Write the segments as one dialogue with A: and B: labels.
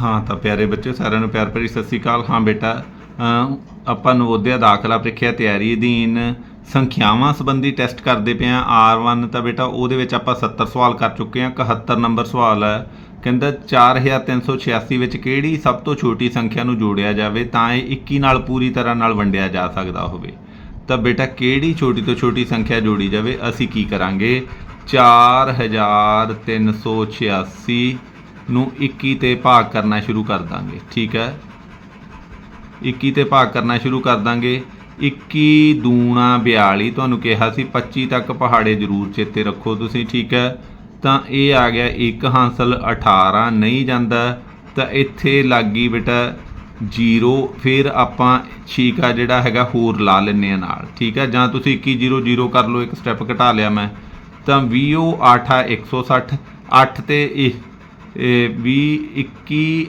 A: ਹਾਂ ਤਾਂ ਪਿਆਰੇ ਬੱਚਿਓ, ਸਾਰਿਆਂ ਨੂੰ ਪਿਆਰ ਭਰੀ ਸਤਿ ਸ੍ਰੀ ਅਕਾਲ। ਹਾਂ ਬੇਟਾ ਆਪਾਂ ਨਵੋਦਿਆ ਦਾਖਲਾ ਪ੍ਰੀਖਿਆ ਤਿਆਰੀ ਅਧੀਨ ਸੰਖਿਆਵਾਂ ਸੰਬੰਧੀ ਟੈਸਟ ਕਰਦੇ ਪਏ ਆ R1 ਤਾਂ ਬੇਟਾ, ਉਹਦੇ ਵਿੱਚ ਆਪਾਂ 70 ਸਵਾਲ ਕਰ ਚੁੱਕੇ ਆ 71 ਨੰਬਰ ਸਵਾਲ ਹੈ। ਕਹਿੰਦਾ 4386 ਵਿੱਚ ਕਿਹੜੀ ਸਭ ਤੋਂ ਛੋਟੀ ਸੰਖਿਆ ਨੂੰ ਜੋੜਿਆ ਜਾਵੇ ਤਾਂ ਇਹ 21 ਨਾਲ ਪੂਰੀ ਤਰ੍ਹਾਂ ਨਾਲ ਵੰਡਿਆ ਜਾ ਸਕਦਾ ਹੋਵੇ। ਤਾਂ ਬੇਟਾ, ਕਿਹੜੀ ਛੋਟੀ ਤੋਂ ਛੋਟੀ ਸੰਖਿਆ ਜੋੜੀ ਜਾਵੇ? ਅਸੀਂ ਕੀ ਕਰਾਂਗੇ? 4386 ਨੂੰ 21 ਤੇ ਭਾਗ ਕਰਨਾ ਸ਼ੁਰੂ ਕਰ ਦਾਂਗੇ, ਠੀਕ ਹੈ? 21 ਤੇ ਭਾਗ ਕਰਨਾ ਸ਼ੁਰੂ ਕਰ ਦਾਂਗੇ। 21 ਦੂਣਾ 42 ਤੁਹਾਨੂੰ ਕਿਹਾ ਸੀ 25 ਤੱਕ ਪਹਾੜੇ ਜ਼ਰੂਰ ਚੇਤੇ ਰੱਖੋ ਤੁਸੀਂ, ਠੀਕ ਹੈ? ਤਾਂ ਇਹ ਆ ਗਿਆ ਇੱਕ ਹਾਸਲ 18 ਨਹੀਂ ਜਾਂਦਾ। ਤਾਂ ਇੱਥੇ ਲੱਗੀ ਬੇਟਾ 0 ਫਿਰ ਆਪਾਂ ਛੀਕਾ ਜਿਹੜਾ ਹੈਗਾ ਹੋਰ ਲਾ ਲੈਨੇ ਆ ਨਾਲ, ਠੀਕ ਹੈ? ਜਾਂ ਤੁਸੀਂ 21 0 0 ਕਰ ਲਓ, ਇੱਕ ਸਟੈਪ ਘਟਾ ਲਿਆ ਮੈਂ। ਤਾਂ 20 8 160 8 ਤੇ ਇਹ ਇਹ 20 21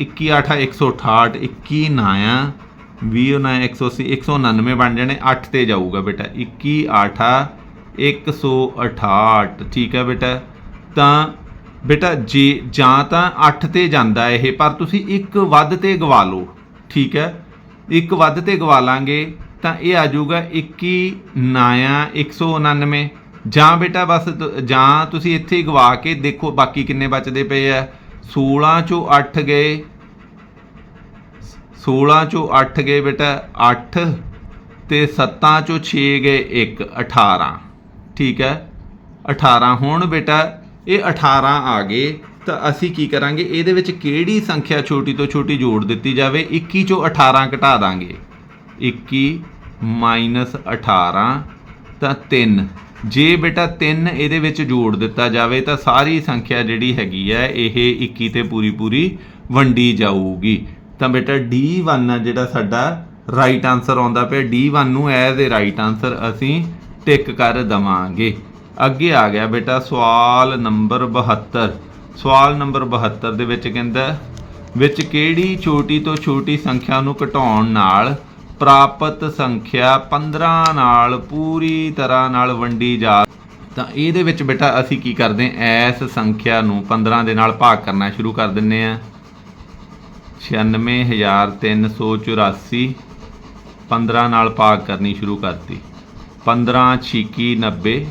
A: 21 8 168 21 ਨਾਇਆ 20 ਨਾ 180 199 ਬਣ ਜਾਣੇ 8 ਤੇ ਜਾਊਗਾ ਬੇਟਾ 21 8 168 ਠੀਕ ਹੈ ਬੇਟਾ ਤਾਂ ਬੇਟਾ ਜੇ ਜਾਂ ਤਾਂ 8 ਤੇ ਜਾਂਦਾ ਇਹ ਪਰ ਤੁਸੀਂ ਇੱਕ ਵੱਧ ਤੇ ਗਵਾ ਲਓ ਠੀਕ ਹੈ ਇੱਕ ਵੱਧ ਤੇ ਗਵਾ ਲਾਂਗੇ ਤਾਂ ਇਹ ਆ ਜਾਊਗਾ 21 ਨਾਇਆ 199 ਜਾਂ ਬੇਟਾ ਬਸ ਤ- ਜਾਂ ਤੁਸੀਂ ਇੱਥੇ ਹੀ ਗਵਾ ਕੇ ਦੇਖੋ ਬਾਕੀ ਕਿੰਨੇ ਬਚਦੇ ਪਏ ਆ। 16 ਚੋਂ 8 ਗਏ। 16 ਚੋਂ 8 ਗਏ ਬੇਟਾ 8 ਤੇ 7 ਚੋਂ 6 ਗਏ 1 18 ਠੀਕ ਹੈ? 18 ਹੁਣ ਬੇਟਾ, ਇਹ 18 ਆ ਗਏ। ਤਾਂ ਅਸੀਂ ਕੀ ਕਰਾਂਗੇ? ਇਹਦੇ ਵਿੱਚ ਕਿਹੜੀ ਸੰਖਿਆ ਛੋਟੀ ਤੋਂ ਛੋਟੀ ਜੋੜ ਦਿੱਤੀ ਜਾਵੇ? 21 ਚੋਂ 18 ਘਟਾ ਦਾਂਗੇ। 21 ਮਾਈਨਸ 18 ਤਾਂ 3 ਜੇ ਬੇਟਾ 3 ਇਹਦੇ ਵਿੱਚ ਜੋੜ ਦਿੱਤਾ ਜਾਵੇ ਤਾਂ ਸਾਰੀ ਸੰਖਿਆ ਜਿਹੜੀ ਹੈਗੀ ਹੈ, ਇਹ 21 ਤੇ ਪੂਰੀ ਪੂਰੀ ਵੰਡੀ ਜਾਊਗੀ। ਤਾਂ ਬੇਟਾ D1 ਆ ਜਿਹੜਾ ਸਾਡਾ ਰਾਈਟ ਆਨਸਰ ਆਉਂਦਾ ਪਿਆ। D1 ਨੂੰ ਐਜ਼ ਅ ਰਾਈਟ ਆਨਸਰ ਅਸੀਂ ਟਿਕ ਕਰ ਦਵਾਂਗੇ। ਅੱਗੇ ਆ ਗਿਆ ਬੇਟਾ ਸਵਾਲ ਨੰਬਰ 72 ਸਵਾਲ ਨੰਬਰ 72 ਦੇ ਵਿੱਚ ਕਹਿੰਦਾ, ਵਿੱਚ ਕਿਹੜੀ ਛੋਟੀ ਤੋਂ ਛੋਟੀ ਸੰਖਿਆ ਨੂੰ ਘਟਾਉਣ ਨਾਲ ਪ੍ਰਾਪਤ ਸੰਖਿਆ 15 ਨਾਲ ਪੂਰੀ ਤਰ੍ਹਾਂ ਨਾਲ ਵੰਡੀ ਜਾ ਤਾਂ ਇਹਦੇ ਵਿੱਚ ਬੇਟਾ ਅਸੀਂ ਕੀ ਕਰਦੇ ਹਾਂ? ਇਸ ਸੰਖਿਆ ਨੂੰ 15 ਦੇ ਨਾਲ ਭਾਗ ਕਰਨਾ ਸ਼ੁਰੂ ਕਰ ਦਿੰਨੇ ਆ 96384 15 ਨਾਲ ਭਾਗ ਕਰਨੀ ਸ਼ੁਰੂ ਕਰਤੀ। 15 ਛੀਕੀ 90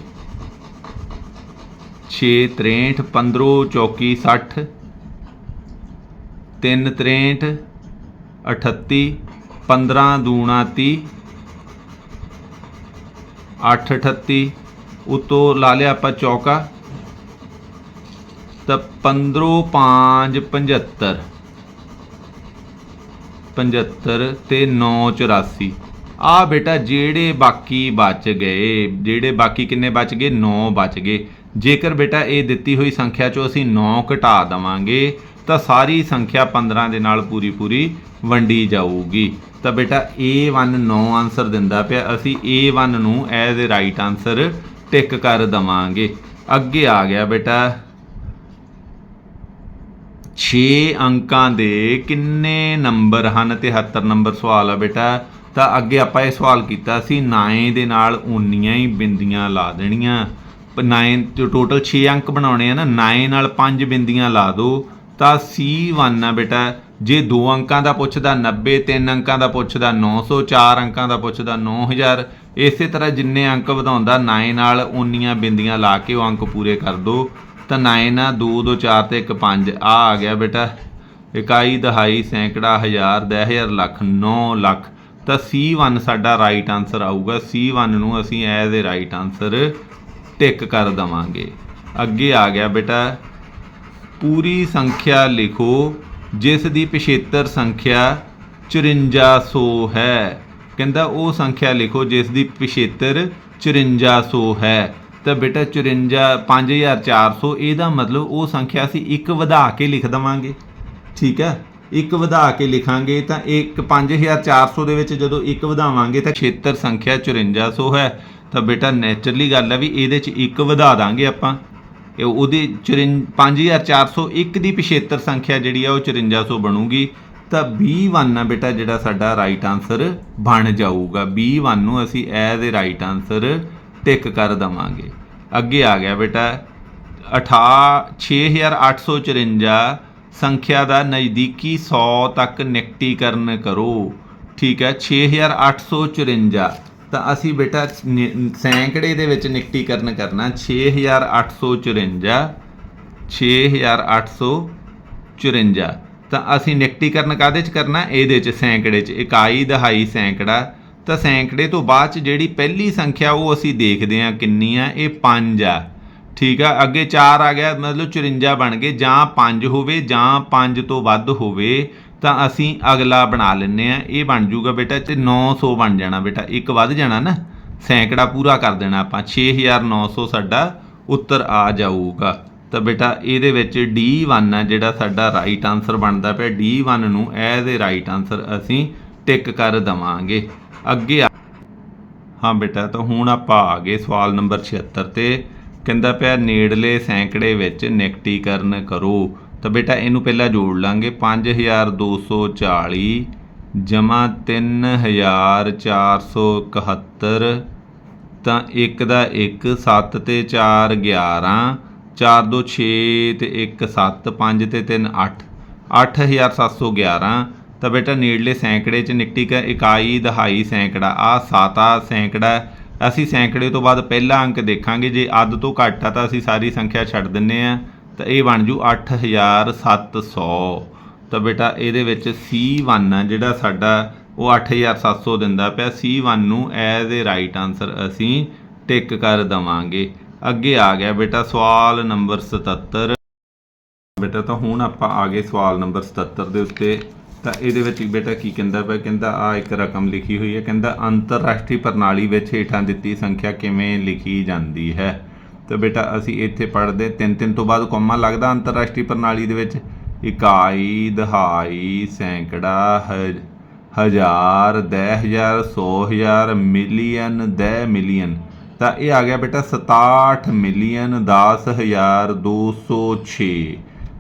A: 6 63 15 ਚੌਕੀ 60 3 63 38 15 ਦੂਣਾ 30 8 38 ਉਤੋਂ ਲਾ ਲਿਆ ਆਪਾਂ ਚੌਕਾ। ਤਾਂ 15 5 75 75 ਤੇ 9 84 ਆ ਬੇਟਾ, ਜਿਹੜੇ ਬਾਕੀ ਬਚ ਗਏ, ਜਿਹੜੇ ਬਾਕੀ ਕਿੰਨੇ ਬਚ ਗਏ? 9 ਬਚ ਗਏ। ਜੇਕਰ ਬੇਟਾ ਇਹ ਦਿੱਤੀ ਹੋਈ ਸੰਖਿਆ ਚੋਂ ਅਸੀਂ 9 ਘਟਾ ਦਵਾਂਗੇ ਤਾਂ ਸਾਰੀ ਸੰਖਿਆ 15 ਦੇ ਨਾਲ ਪੂਰੀ ਪੂਰੀ ਵੰਡੀ ਜਾਊਗੀ। ਤਾਂ ਬੇਟਾ A1 9 ਆਨਸਰ ਦਿੰਦਾ ਪਿਆ। ਅਸੀਂ A1 ਨੂੰ as a right answer tick ਕਰ ਦਵਾਂਗੇ। ਅੱਗੇ ਆ ਗਿਆ ਬੇਟਾ। 6 ਅੰਕਾਂ ਦੇ ਕਿੰਨੇ ਨੰਬਰ ਹਨ? 73 ਨੰਬਰ ਸਵਾਲ ਆ ਬੇਟਾ। ਤਾਂ ਅੱਗੇ ਆਪਾਂ ਇਹ ਸਵਾਲ ਕੀਤਾ ਸੀ 9 ਦੇ ਨਾਲ ਉਨੀਆਂ ਹੀ ਬਿੰਦੀਆਂ ਲਾ ਦੇਣੀਆਂ। 9 ਜੋ ਟੋਟਲ 6 ਅੰਕ ਬਣਾਉਣੇ ਆ ਨਾ। 9 ਨਾਲ 5 ਬਿੰਦੀਆਂ ਲਾ ਦਿਓ। ਤਾਂ C1 ਆ ਬੇਟਾ। ਜੇ 2 ਅੰਕਾਂ ਦਾ ਪੁੱਛਦਾ 90 3 ਅੰਕਾਂ ਦਾ ਪੁੱਛਦਾ 900 4 ਅੰਕਾਂ ਦਾ ਪੁੱਛਦਾ 9000 ਇਸੇ ਤਰ੍ਹਾਂ ਜਿੰਨੇ ਅੰਕ ਵਧਾਉਂਦਾ 9 ਨਾਲ ਉਨੀਆਂ ਬਿੰਦੀਆਂ ਲਾ ਕੇ ਉਹ ਅੰਕ ਪੂਰੇ ਕਰ ਦਿਓ ਤਾਂ 9 ਆ 2 2 4 ਤੇ 1 5 ਆ ਆ ਗਿਆ ਬੇਟਾ। ਇਕਾਈ, ਦਹਾਈ, ਸੈਂਕੜਾ, ਹਜ਼ਾਰ 10000 ਲੱਖ 9 ਲੱਖ। ਤਾਂ C1 ਸਾਡਾ ਰਾਈਟ ਆਨਸਰ ਆਊਗਾ। C1 ਨੂੰ ਅਸੀਂ as a right answer tick ਕਰ ਦਵਾਂਗੇ। ਅੱਗੇ ਆ ਗਿਆ ਬੇਟਾ। ਪੂਰੀ ਸੰਖਿਆ ਲਿਖੋ, ਜਿਸ ਦੀ ਪਿਛੇਤਰ ਸੰਖਿਆ 5400 ਹੈ। ਕਹਿੰਦਾ ਉਹ ਸੰਖਿਆ ਲਿਖੋ, ਜਿਸ ਦੀ ਪਿਛੇਤਰ 5400 ਹੈ। ਤਾਂ ਬੇਟਾ 54 5400 ਇਹਦਾ ਮਤਲਬ ਉਹ ਸੰਖਿਆ ਅਸੀਂ ਇੱਕ ਵਧਾ ਕੇ ਲਿਖ ਦਵਾਂਗੇ। ਠੀਕ ਹੈ? ਇੱਕ ਵਧਾ ਕੇ ਲਿਖਾਂਗੇ ਤਾਂ ਇੱਕ 5400 ਦੇ ਵਿੱਚ ਜਦੋਂ ਇੱਕ ਵਧਾਵਾਂਗੇ ਤਾਂ ਖੇਤਰ ਸੰਖਿਆ 5400 ਹੈ। ਤਾਂ ਬੇਟਾ ਨੇਚਰਲੀ ਗੱਲ ਹੈ ਵੀ ਇਹਦੇ 'ਚ ਇੱਕ ਵਧਾ ਦਾਂਗੇ ਆਪਾਂ। ਇਹ ਉਹਦੀ 5401 ਦੀ ਪਿਛੇਤਰ ਸੰਖਿਆ ਜਿਹੜੀ ਆ ਉਹ 5400 ਬਣੂਗੀ। ਤਾਂ B1 ਆ ਬੇਟਾ, ਜਿਹੜਾ ਸਾਡਾ ਰਾਈਟ ਆਨਸਰ ਬਣ ਜਾਊਗਾ। B1 ਨੂੰ ਅਸੀਂ as a right answer tick ਕਰ ਦਵਾਂਗੇ। ਅੱਗੇ ਆ ਗਿਆ ਬੇਟਾ 68 6854 ਸੰਖਿਆ ਦਾ ਨਜ਼ਦੀਕੀ 100 ਤੱਕ ਨਿਕਟੀਕਰਨ ਕਰੋ। ਠੀਕ ਹੈ 6854 ਤਾਂ ਅਸੀਂ ਬੇਟਾ ਨਿ- ਸੈਂਕੜੇ ਦੇ ਵਿੱਚ ਨਿਕਟੀਕਰਨ ਕਰਨਾ। 6854 6854 ਤਾਂ ਅਸੀਂ ਨਿਕਟੀਕਰਨ ਕਾਦੇ ਚ ਕਰਨਾ? ਇਹਦੇ ਚ, ਸੈਂਕੜੇ ਚ। ਇਕਾਈ ਦਹਾਈ ਸੈਂਕੜਾ। ਤਾਂ ਸੈਂਕੜੇ ਤੋਂ ਬਾਅਦ ਚ ਜਿਹੜੀ ਪਹਿਲੀ ਸੰਖਿਆ, ਉਹ ਅਸੀਂ ਦੇਖਦੇ ਹਾਂ ਕਿੰਨੀ ਆ ਇਹ 5 ਆ। ਠੀਕ ਆ? ਅੱਗੇ 4 ਆ ਗਿਆ, ਮਤਲਬ 54 ਬਣ ਗਏ। ਜਾਂ 5 ਹੋਵੇ, ਜਾਂ 5 ਤੋਂ ਵੱਧ ਹੋਵੇ। ਤਾਂ ਅਸੀਂ ਅਗਲਾ ਬਣਾ ਲੈਂਦੇ ਆ ਇਹ ਬਣ ਜੂਗਾ ਬੇਟਾ ਤੇ 900 ਬਣ ਜਾਣਾ ਬੇਟਾ। ਇੱਕ ਵੱਧ ਜਾਣਾ ਨਾ, ਸੈਂਕੜਾ ਪੂਰਾ ਕਰ ਦੇਣਾ ਆਪਾਂ। 6900 ਸਾਡਾ ਉੱਤਰ ਆ ਜਾਊਗਾ। ਤਾਂ ਬੇਟਾ ਇਹਦੇ ਵਿੱਚ D1 ਆ ਜਿਹੜਾ ਸਾਡਾ ਰਾਈਟ ਆਨਸਰ ਬਣਦਾ ਪਿਆ। D1 ਨੂੰ ਐਜ਼ ਏ ਰਾਈਟ ਆਨਸਰ ਅਸੀਂ ਟਿਕ ਕਰ ਦਵਾਂਗੇ। ਅੱਗੇ ਹਾਂ ਬੇਟਾ, ਤਾਂ ਹੁਣ ਆਪਾਂ ਆ ਗਏ ਸਵਾਲ ਨੰਬਰ 76 ਤੇ। ਕਹਿੰਦਾ ਪਿਆ, ਨੇੜਲੇ ਸੈਂਕੜੇ ਵਿੱਚ ਨਿਕਟੀਕਰਨ ਕਰੋ। ਤਾਂ ਬੇਟਾ ਇਹਨੂੰ ਪਹਿਲਾਂ ਜੋੜ ਲਾਂਗੇ। 5240 ਜਮਾ 3471 ਤਾਂ 1 ਦਾ 1 7 ਤੇ 4 11 4 2 6 ਤੇ 1 7 5 ਤੇ 3 8 8711 ਤਾਂ ਬੇਟਾ ਨੇੜਲੇ ਸੈਂਕੜੇ ਚ ਨਿਕਟੀ ਇਕਾਈ, ਦਹਾਈ ਸੈਂਕੜਾ ਆ ਸਾਤਾ ਸੈਂਕੜਾ। ਅਸੀਂ ਸੈਂਕੜੇ ਤੋਂ ਬਾਅਦ ਪਹਿਲਾ ਅੰਕ ਦੇਖਾਂਗੇ। ਜੇ ਅੱਧ ਤੋਂ ਘੱਟ ਆ ਤਾਂ ਅਸੀਂ ਸਾਰੀ ਸੰਖਿਆ ਛੱਡ ਦਿੰਨੇ ਆ। ਤਾਂ ਇਹ ਬਣ ਜੂ 8700 ਤਾਂ ਬੇਟਾ ਇਹਦੇ ਵਿੱਚ C1 ਆ, ਜਿਹੜਾ ਸਾਡਾ ਉਹ 8700 ਦਿੰਦਾ ਪਿਆ। C1 ਨੂੰ ਐਜ਼ ਏ ਰਾਈਟ ਆਨਸਰ ਅਸੀਂ ਟਿਕ ਕਰ ਦਵਾਂਗੇ। ਅੱਗੇ ਆ ਗਿਆ ਬੇਟਾ ਸਵਾਲ ਨੰਬਰ 77 ਬੇਟਾ ਤਾਂ ਹੁਣ ਆਪਾਂ ਆ ਗਏ ਸਵਾਲ ਨੰਬਰ 77 ਦੇ ਉੱਤੇ। ਤਾਂ ਇਹਦੇ ਵਿੱਚ ਬੇਟਾ ਕੀ ਕਹਿੰਦਾ ਪਿਆ? ਕਹਿੰਦਾ ਆ ਇੱਕ ਰਕਮ ਲਿਖੀ ਹੋਈ ਹੈ। ਕਹਿੰਦਾ ਅੰਤਰਰਾਸ਼ਟਰੀ ਪ੍ਰਣਾਲੀ ਵਿੱਚ ਹੇਠਾਂ ਦਿੱਤੀ ਸੰਖਿਆ ਕਿਵੇਂ ਲਿਖੀ ਜਾਂਦੀ ਹੈ? ਤਾਂ ਬੇਟਾ, ਅਸੀਂ ਇੱਥੇ ਪੜ੍ਹਦੇ ਤਿੰਨ ਤਿੰਨ ਤੋਂ ਬਾਅਦ ਕੋਮਾ ਲੱਗਦਾ ਅੰਤਰਰਾਸ਼ਟਰੀ ਪ੍ਰਣਾਲੀ ਦੇ ਵਿੱਚ। ਇਕਾਈ, ਦਹਾਈ, ਸੈਂਕੜਾ, ਹ- ਹਜ਼ਾਰ ਦਹ ਹਜ਼ਾਰ ਸੌ ਹਜ਼ਾਰ ਮਿਲੀਅਨ ਦਹ ਮਿਲੀਅਨ ਤਾਂ ਇਹ ਆ ਗਿਆ ਬੇਟਾ 67 ਮਿਲੀਅਨ 10206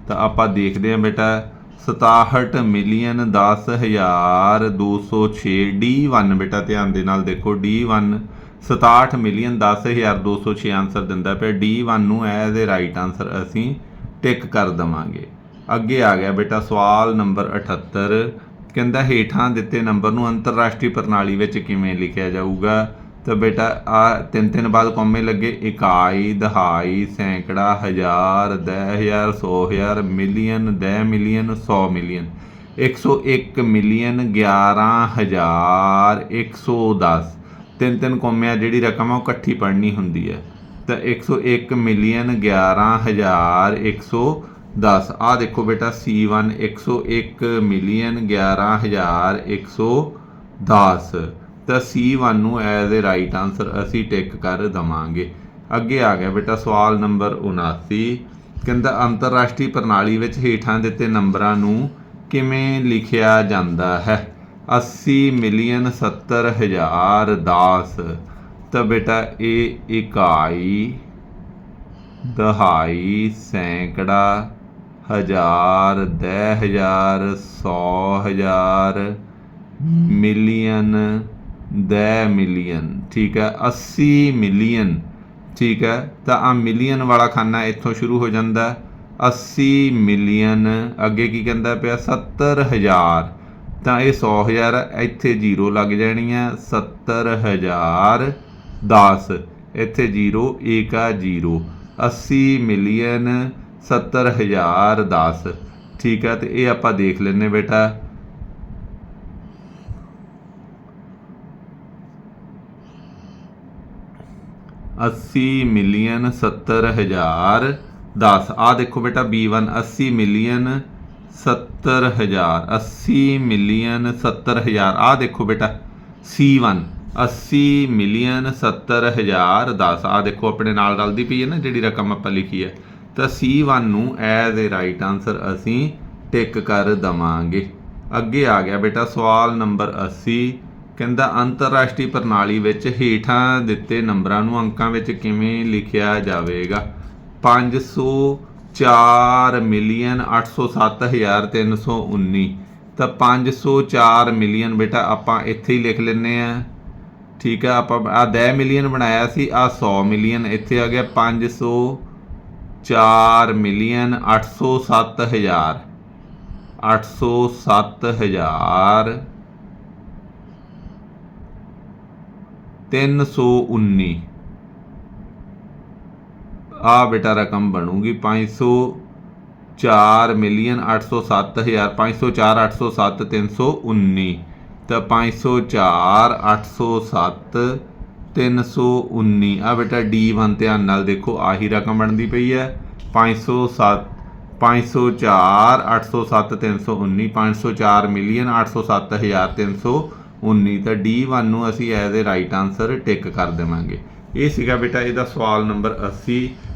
A: ਤਾਂ ਆਪਾਂ ਦੇਖਦੇ ਹਾਂ ਬੇਟਾ 67 ਮਿਲੀਅਨ 10206 D1 ਬੇਟਾ, ਧਿਆਨ ਦੇ ਨਾਲ ਦੇਖੋ D1 67 ਮਿਲੀਅਨ 10206 ਆਨਸਰ ਦਿੰਦਾ ਪਿਆ। D1 ਨੂੰ ਐਜ਼ ਏ ਰਾਈਟ ਆਨਸਰ ਅਸੀਂ ਟਿਕ ਕਰ ਦਵਾਂਗੇ। ਅੱਗੇ ਆ ਗਿਆ ਬੇਟਾ ਸਵਾਲ ਨੰਬਰ 78 ਕਹਿੰਦਾ ਹੇਠਾਂ ਦਿੱਤੇ ਨੰਬਰ ਨੂੰ ਅੰਤਰਰਾਸ਼ਟਰੀ ਪ੍ਰਣਾਲੀ ਵਿੱਚ ਕਿਵੇਂ ਲਿਖਿਆ ਜਾਊਗਾ? ਤਾਂ ਬੇਟਾ ਆ ਤਿੰਨ ਤਿੰਨ ਬਾਅਦ ਕੌਮੇ ਲੱਗੇ। ਇਕਾਈ, ਦਹਾਈ, ਸੈਂਕੜਾ, ਹਜ਼ਾਰ, ਦਹ ਹਜ਼ਾਰ, ਸੌ ਹਜ਼ਾਰ, ਮਿਲੀਅਨ, ਦਹ ਮਿਲੀਅਨ, ਸੌ ਮਿਲੀਅਨ। 101 ਮਿਲੀਅਨ 11000 110 ਤਿੰਨ ਤਿੰਨ ਕੌਮਿਆਂ ਜਿਹੜੀ ਰਕਮ ਆ ਉਹ ਇਕੱਠੀ ਪੜ੍ਹਨੀ ਹੁੰਦੀ ਹੈ। ਤਾਂ 101 ਮਿਲੀਅਨ 11000 110 ਆ ਦੇਖੋ ਬੇਟਾ C1 101 ਮਿਲੀਅਨ 11000 110 ਤਾਂ C1 ਨੂੰ ਐਜ਼ ਏ ਰਾਈਟ ਆਨਸਰ ਅਸੀਂ ਟਿਕ ਕਰ ਦਵਾਂਗੇ। ਅੱਗੇ ਆ ਗਿਆ ਬੇਟਾ, ਸਵਾਲ ਨੰਬਰ 79 ਕਹਿੰਦਾ, ਅੰਤਰਰਾਸ਼ਟਰੀ ਪ੍ਰਣਾਲੀ ਵਿੱਚ ਹੇਠਾਂ ਦਿੱਤੇ ਨੰਬਰਾਂ ਨੂੰ ਕਿਵੇਂ ਲਿਖਿਆ ਜਾਂਦਾ ਹੈ? 80 ਮਿਲੀਅਨ 70 ਹਜ਼ਾਰ ਦਾਸ, ਤਾਂ ਬੇਟਾ ਇਹ ਇਕਾਈ, ਦਹਾਈ ਸੈਂਕੜਾ, ਹਜ਼ਾਰ, ਦਹ ਹਜ਼ਾਰ, ਸੌ ਹਜ਼ਾਰ ਮਿਲੀਅਨ, ਦਹ ਮਿਲੀਅਨ, ਠੀਕ ਹੈ 80 ਮਿਲੀਅਨ, ਠੀਕ ਹੈ, ਤਾਂ ਆ ਮਿਲੀਅਨ ਵਾਲਾ ਖਾਨਾ ਇੱਥੋਂ ਸ਼ੁਰੂ ਹੋ ਜਾਂਦਾ ਹੈ। 80 ਮਿਲੀਅਨ, ਅੱਗੇ ਕੀ ਕਹਿੰਦਾ ਪਿਆ 70000 ਤਾਂ ਇਹ 100000 ਇੱਥੇ ਜ਼ੀਰੋ ਲੱਗ ਜਾਣੀ ਆ 70000 10 ਇੱਥੇ ਜ਼ੀਰੋ, ਇੱਕ ਆ ਜ਼ੀਰੋ। 80 ਮਿਲੀਅਨ 70000 10 ਠੀਕ ਹੈ ਤੇ ਇਹ ਆਪਾਂ ਦੇਖ ਲੈਨੇ ਬੇਟਾ। ਅੱਸੀ ਮਿਲੀਅਨ ਸੱਤਰ ਹਜ਼ਾਰ 10 ਆ ਦੇਖੋ ਬੇਟਾ B1 80 ਮਿਲੀਅਨ ਸੱਤਰ ਹਜ਼ਾਰ 80 ਮਿਲੀਅਨ ਸੱਤਰ ਹਜ਼ਾਰ। ਆ ਦੇਖੋ ਬੇਟਾ C1 80 ਮਿਲੀਅਨ ਸੱਤਰ ਹਜ਼ਾਰ 10 ਆ ਦੇਖੋ ਆਪਣੇ ਨਾਲ ਰਲਦੀ ਪਈ ਹੈ ਨਾ ਜਿਹੜੀ ਰਕਮ ਆਪਾਂ ਲਿਖੀ ਹੈ। ਤਾਂ C1 ਨੂੰ ਐਜ਼ ਏ ਰਾਈਟ ਆਨਸਰ ਅਸੀਂ ਟਿਕ ਕਰ ਦਵਾਂਗੇ। ਅੱਗੇ ਆ ਗਿਆ ਬੇਟਾ, ਸਵਾਲ ਨੰਬਰ 80 ਕਹਿੰਦਾ ਅੰਤਰਰਾਸ਼ਟਰੀ ਪ੍ਰਣਾਲੀ ਵਿੱਚ ਹੇਠਾਂ ਦਿੱਤੇ ਨੰਬਰਾਂ ਨੂੰ ਅੰਕਾਂ ਵਿੱਚ ਕਿਵੇਂ ਲਿਖਿਆ ਜਾਵੇਗਾ? 504 ਮਿਲੀਅਨ 807319 ਤਾਂ 504 ਮਿਲੀਅਨ ਬੇਟਾ ਆਪਾਂ ਇੱਥੇ ਹੀ ਲਿਖ ਲੈਨੇ ਆ ਠੀਕ ਆ, ਆਪਾਂ ਆ 10 ਮਿਲੀਅਨ ਬਣਾਇਆ ਸੀ ਆ 100 ਮਿਲੀਅਨ ਇੱਥੇ ਆ ਗਿਆ 504 ਮਿਲੀਅਨ 807000 807000 319 ਆ ਬੇਟਾ ਰਕਮ ਬਣੂਗੀ 504 ਮਿਲੀਅਨ 807000 504 807 319 ਤਾਂ 504 807 319 ਆ ਬੇਟਾ D1 ਧਿਆਨ ਨਾਲ ਦੇਖੋ, ਆਹੀ ਰਕਮ ਬਣਦੀ ਪਈ ਹੈ। 507 504 807 319 504 ਮਿਲੀਅਨ 807319 ਤਾਂ D1 ਨੂੰ ਅਸੀਂ as a right answer tick ਕਰ ਦੇਵਾਂਗੇ। ਇਹ ਸੀਗਾ ਬੇਟਾ ਇਹਦਾ ਸਵਾਲ ਨੰਬਰ 80